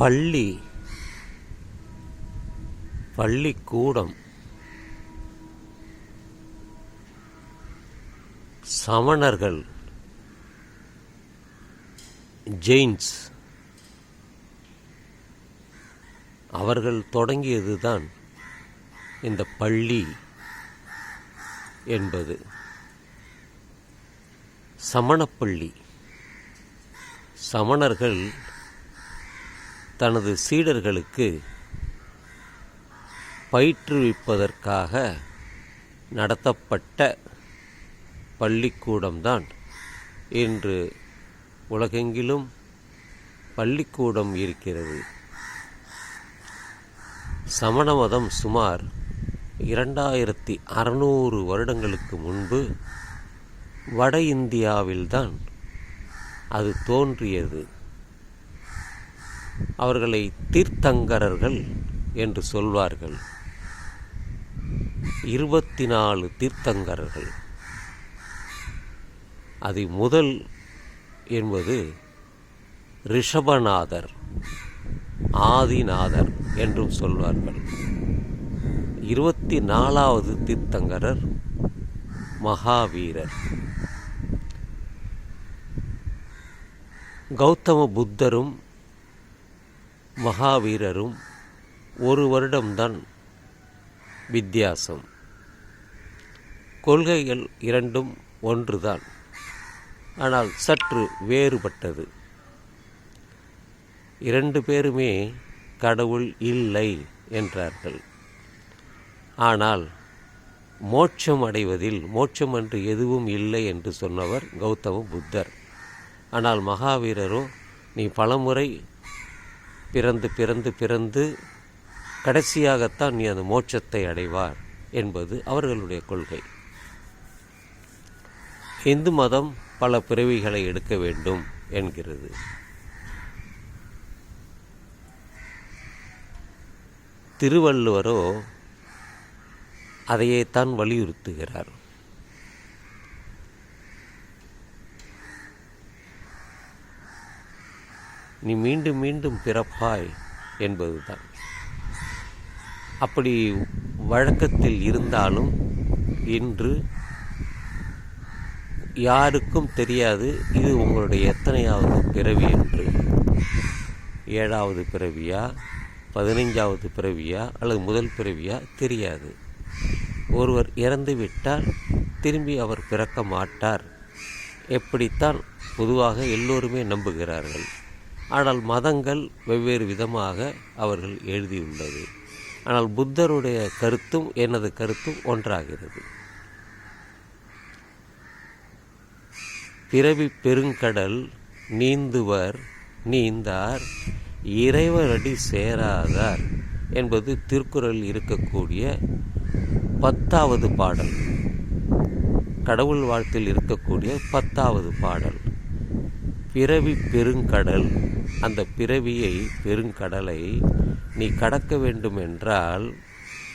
பள்ளி பள்ளிக்கூடம் சமணர்கள் ஜெயின்ஸ் அவர்கள் தொடங்கியதுதான் இந்த பள்ளி என்பது. சமணப்பள்ளி சமணர்கள் தனது சீடர்களுக்கு பயிற்றுவிப்பதற்காக நடத்தப்பட்ட பள்ளிக்கூடம்தான். இன்று உலகெங்கிலும் பள்ளிக்கூடம் இருக்கிறது. சமண மதம் சுமார் இரண்டாயிரத்தி அறநூறு வருடங்களுக்கு முன்பு வட இந்தியாவில்தான் அது தோன்றியது. அவர்களை தீர்த்தங்கரர்கள் என்று சொல்வார்கள். இருபத்தி நாலு தீர்த்தங்கரர்கள். அதை முதல் என்பது ரிஷபநாதர் ஆதிநாதர் என்றும் சொல்வார்கள். இருபத்தி நாலாவது தீர்த்தங்கரர் மகாவீரர். கௌதம புத்தரும் மகாவீரரும் ஒரு வருடம்தான் வித்தியாசம். கொள்கைகள் இரண்டும் ஒன்றுதான் ஆனால் சற்று வேறுபட்டது. இரண்டு பேருமே கடவுள் இல்லை என்றார்கள். ஆனால் மோட்சம் அடைவதில் மோட்சம் என்று எதுவும் இல்லை என்று சொன்னவர் கௌதம புத்தர். ஆனால் மகாவீரரோ நீ பலமுறை பிறந்து பிறந்து பிறந்து கடைசியாகத்தான் நீ அந்த மோட்சத்தை அடைவார் என்பது அவர்களுடைய கொள்கை. இந்து மதம் பல பிறவிகளை எடுக்க வேண்டும் என்கிறது. திருவள்ளுவரோ அதையே தான் வலியுறுத்துகிறார். நீ மீண்டும் மீண்டும் பிறப்பாய் என்பதுதான். அப்படி வழக்கத்தில் இருந்தாலும் இன்று யாருக்கும் தெரியாது இது உங்களுடைய எத்தனையாவது பிறவி என்று. ஏழாவது பிறவியா பதினைஞ்சாவது பிறவியா அல்லது முதல் பிறவியா தெரியாது. ஒருவர் இறந்து விட்டால் திரும்பி அவர் பிறக்க மாட்டார். எப்படித்தான்? பொதுவாக எல்லோருமே நம்புகிறார்கள். ஆனால் மதங்கள் வெவ்வேறு விதமாக அவர்கள் எழுதியுள்ளது. ஆனால் புத்தருடைய கருத்தும் எனது கருத்தும் ஒன்றாகிறது. பிறவி பெருங்கடல் நீந்துவர் நீந்தார் இறைவரடி சேராதார் என்பது திருக்குறள் இருக்கக்கூடிய பத்தாவது பாடல். கடவுள் வாழ்த்தில் இருக்கக்கூடிய பத்தாவது பாடல். பிறவி பெருங்கடல் அந்த பிறவியை பெருங்கடலை நீ கடக்க வேண்டும் என்றால்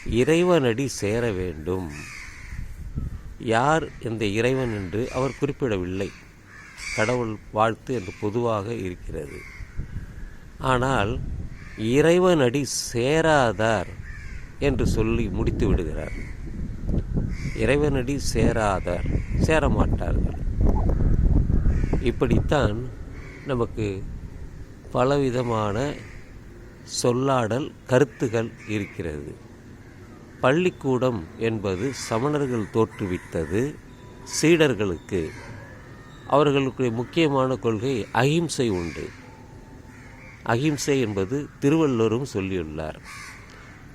இறைவனடி சேர வேண்டும். யார் இந்த இறைவன் என்று அவர் குறிப்பிடவில்லை. கடவுள் வாழ்த்து என்று பொதுவாக இருக்கிறது. ஆனால் இறைவனடி சேராதார் என்று சொல்லி முடித்து விடுகிறார். இறைவனடி சேராதார் சேரமாட்டார்கள். இப்படித்தான் நமக்கு பலவிதமான சொல்லாடல் கருத்துகள் இருக்கிறது. பள்ளிக்கூடம் என்பது சமணர்கள் தோற்றுவித்தது சீடர்களுக்கு. அவர்களுக்கு முக்கியமான கொள்கை அகிம்சை உண்டு. அகிம்சை என்பது திருவள்ளுவரும் சொல்லியுள்ளார்.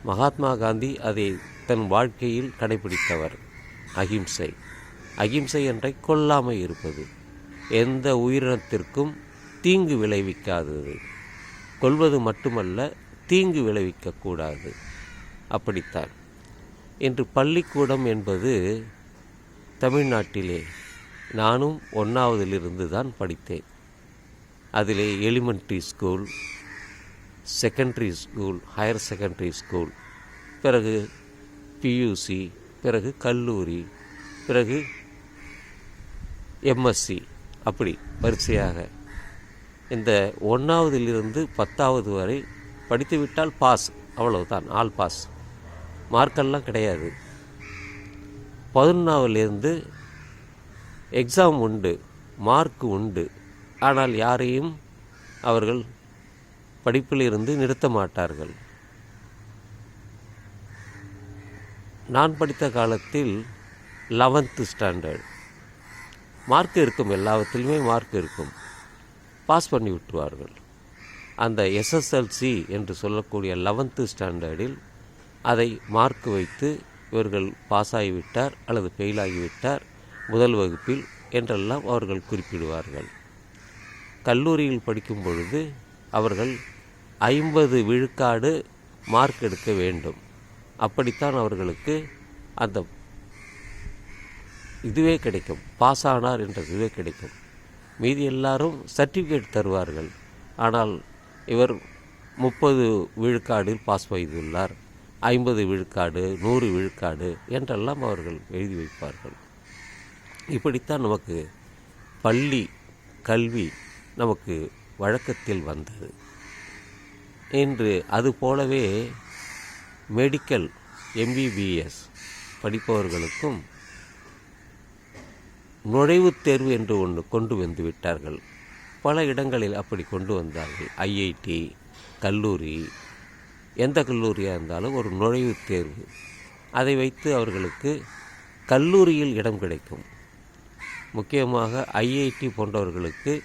மகாத்மா காந்தி அதை தன் வாழ்க்கையில் கடைபிடித்தவர். அகிம்சை அகிம்சை என்றை கொல்லாமல் இருப்பது. எந்த உயிரினத்திற்கும் தீங்கு விளைவிக்காதது. கொள்வது மட்டுமல்ல தீங்கு விளைவிக்கக்கூடாது அப்படித்தான். இன்று பள்ளிக்கூடம் என்பது தமிழ்நாட்டிலே நானும் ஒன்றாவதிலிருந்து தான் படித்தேன். அதிலே elementary school secondary school higher secondary school பிறகு பியூசி பிறகு கல்லூரி பிறகு எம்எஸ்சி அப்படி வரிசையாக இந்த ஒன்றாவதிலிருந்து பத்தாவது வரை படித்துவிட்டால் பாஸ். அவ்வளவுதான் ஆல் பாஸ். மார்க்கெல்லாம் கிடையாது. பதினொன்றாவிலிருந்து எக்ஸாம் உண்டு மார்க் உண்டு. ஆனால் யாரையும் அவர்கள் படிப்பிலிருந்து நிறுத்த மாட்டார்கள். நான் படித்த காலத்தில் லெவன்த்து ஸ்டாண்டர்ட். மார்க் இருக்கும் எல்லாவற்றிலுமே மார்க் இருக்கும். பாஸ் பண்ணி விட்டுருவார்கள். அந்த எஸ்எஸ்எல்சி என்று சொல்லக்கூடிய லெவன்த்து ஸ்டாண்டர்டில் அதை மார்க் வைத்து இவர்கள் பாஸ் ஆகிவிட்டார் அல்லது ஃபெயில் ஆகிவிட்டார் முதல் வகுப்பில் என்றெல்லாம் அவர்கள் குறிப்பிடுவார்கள். கல்லூரியில் படிக்கும் பொழுது அவர்கள் ஐம்பது விழுக்காடு மார்க் எடுக்க வேண்டும். அப்படித்தான் அவர்களுக்கு அந்த இதுவே கிடைக்கும். பாஸ் ஆனார் என்ற இதுவே கிடைக்கும். மீதி எல்லாரும் சர்டிஃபிகேட் தருவார்கள். ஆனால் இவர் முப்பது விழுக்காடில் பாஸ் செய்துள்ளார். ஐம்பது விழுக்காடு நூறு விழுக்காடு என்றெல்லாம் அவர்கள் எழுதி வைப்பார்கள். இப்படித்தான் நமக்கு பள்ளி கல்வி நமக்கு வழக்கத்தில் வந்தது. இன்று அது போலவே மெடிக்கல் எம்பிபிஎஸ் படிப்பவர்களுக்கும் நுழைவுத் தேர்வு என்று ஒன்று கொண்டு வந்து விட்டார்கள். பல இடங்களில் அப்படி கொண்டு வந்தார்கள். ஐஐடி கல்லூரி எந்த கல்லூரியாக இருந்தாலும் ஒரு நுழைவுத் தேர்வு. அதை வைத்து அவர்களுக்கு கல்லூரியில் இடம் கிடைக்கும். முக்கியமாக ஐஐடி போன்றவர்களுக்கு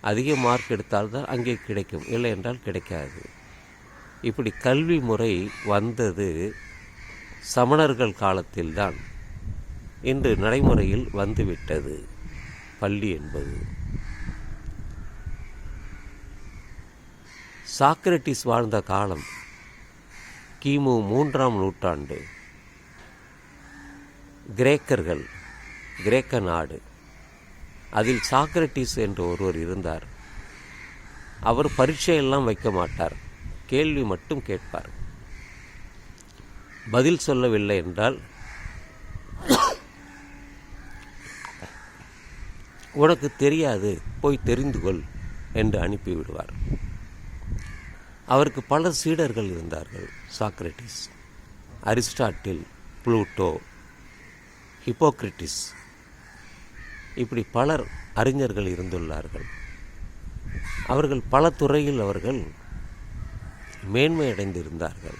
அதிக மார்க் எடுத்தால்தான் அங்கே கிடைக்கும். இல்லை என்றால் கிடைக்காது. இப்படி கல்வி முறை வந்தது சமணர்கள் காலத்தில்தான். இன்று நடைமுறையில் வந்துவிட்டது. பள்ளி என்பது. சாக்ரட்டிஸ் வாழ்ந்த காலம். கிமு மூன்றாம் நூற்றாண்டு. கிரேக்கர்கள் கிரேக்க நாடு. அதில் சாக்ரட்டிஸ் என்று ஒருவர் இருந்தார். அவர் பரீட்சையெல்லாம் வைக்க மாட்டார். கேள்வி மட்டும் கேட்பார். பதில் சொல்லவில்லை என்றால் உனக்கு தெரியாது போய் தெரிந்து கொள் என்று அனுப்பிவிடுவார். அவருக்கு பல சீடர்கள் இருந்தார்கள் சாக்ரட்டிஸ் அரிஸ்டாட்டில் புளூட்டோ ஹிப்போக்ரிட்டிஸ். இப்படி பலர் அறிஞர்கள் இருந்துள்ளார்கள். அவர்கள் பல துறையில் அவர்கள் மேன்மை அடைந்திருந்தார்கள்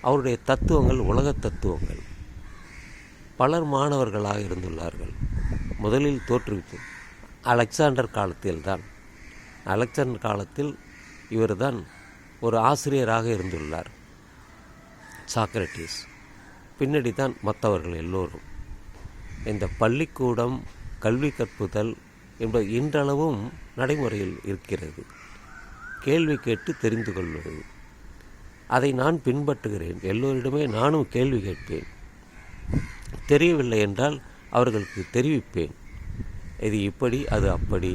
அவருடைய தத்துவங்கள் உலக தத்துவங்கள். பலர் மாணவர்களாக இருந்துள்ளார்கள். முதலில் தோற்றுவித்தது அலெக்சாண்டர் காலத்தில்தான். அலெக்சாண்டர் காலத்தில் இவர்தான் ஒரு ஆசிரியராக இருந்துள்ளார். சாக்ரட்டிஸ் பின்னாடி தான் மற்றவர்கள் எல்லோரும். இந்த பள்ளிக்கூடம் கல்வி கற்புதல் என்பது இன்றளவும் நடைமுறையில் இருக்கிறது. கேள்வி கேட்டு தெரிந்து கொள்வது. அதை நான் பின்பற்றுகிறேன். எல்லோரிடமே நானும் கேள்வி கேட்பேன். தெரியவில்லை என்றால் அவர்களுக்கு தெரிவிப்பேன். இது இப்படி அது அப்படி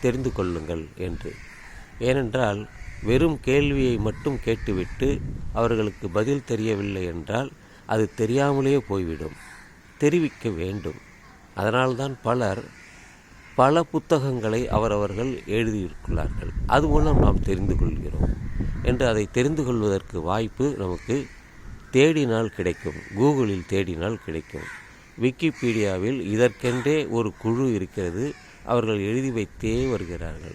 தெரிந்து கொள்ளுங்கள் என்று. ஏனென்றால் வெறும் கேள்வியை மட்டும் கேட்டுவிட்டு அவர்களுக்கு பதில் தெரியவில்லை என்றால் அது தெரியாமலேயே போய்விடும். தெரிவிக்க வேண்டும். அதனால்தான் பலர் பல புத்தகங்களை அவரவர்கள் எழுதியிருக்கிறார்கள். அது மூலம் நாம் தெரிந்து கொள்கிறோம் என்று அதை தெரிந்து கொள்வதற்கு வாய்ப்பு நமக்கு தேடினால் கிடைக்கும். கூகுளில் தேடினால் கிடைக்கும். விக்கிபீடியாவில் இதற்கென்றே ஒரு குழு இருக்கிறது. அவர்கள் எழுதி வைத்தே வருகிறார்கள்.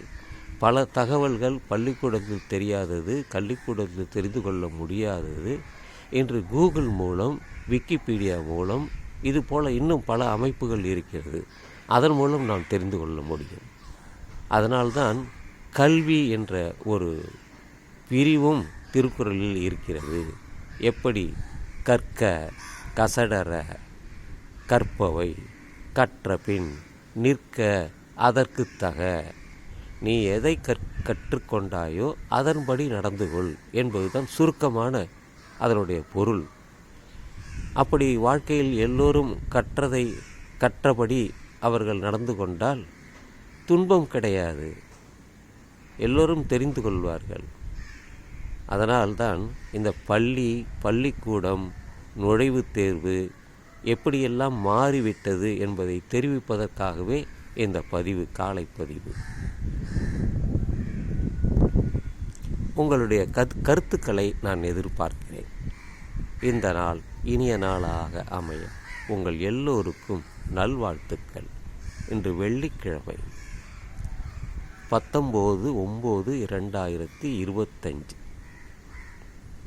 பல தகவல்கள் பள்ளிக்கூடத்தில் தெரியாதது பள்ளிக்கூடத்தில் தெரிந்து கொள்ள முடியாதது இன்று கூகுள் மூலம் விக்கிபீடியா மூலம் இது போல் இன்னும் பல அமைப்புகள் இருக்கிறது. அதன் மூலம் நாம் தெரிந்து கொள்ள முடியும். அதனால்தான் கல்வி என்ற ஒரு பிரிவும் திருக்குறளில் இருக்கிறது. எப்படி கற்க கசடர கற்பவை கற்ற பின் நிற்க அதற்கு தக. நீ எதை கற் கற்றுக்கொண்டாயோ அதன்படி நடந்து கொள் என்பதுதான் சுருக்கமான அதனுடைய பொருள். அப்படி வாழ்க்கையில் எல்லோரும் கற்றதை கற்றபடி அவர்கள் நடந்து கொண்டால் துன்பம் கிடையாது. எல்லோரும் தெரிந்து கொள்வார்கள். அதனால்தான் இந்த பள்ளி பள்ளிக்கூடம் நுழைவுத் தேர்வு எப்படியெல்லாம் மாறிவிட்டது என்பதை தெரிவிப்பதற்காகவே இந்த பதிவு காலை பதிவு. உங்களுடைய கத் கருத்துக்களை நான் எதிர்பார்க்கிறேன். இந்த நாள் இனிய நாளாக அமைய உங்கள் எல்லோருக்கும் நல்வாழ்த்துக்கள். இன்று வெள்ளிக்கிழமை பத்தொம்போது ஒம்பது இரண்டாயிரத்தி இருபத்தஞ்சு.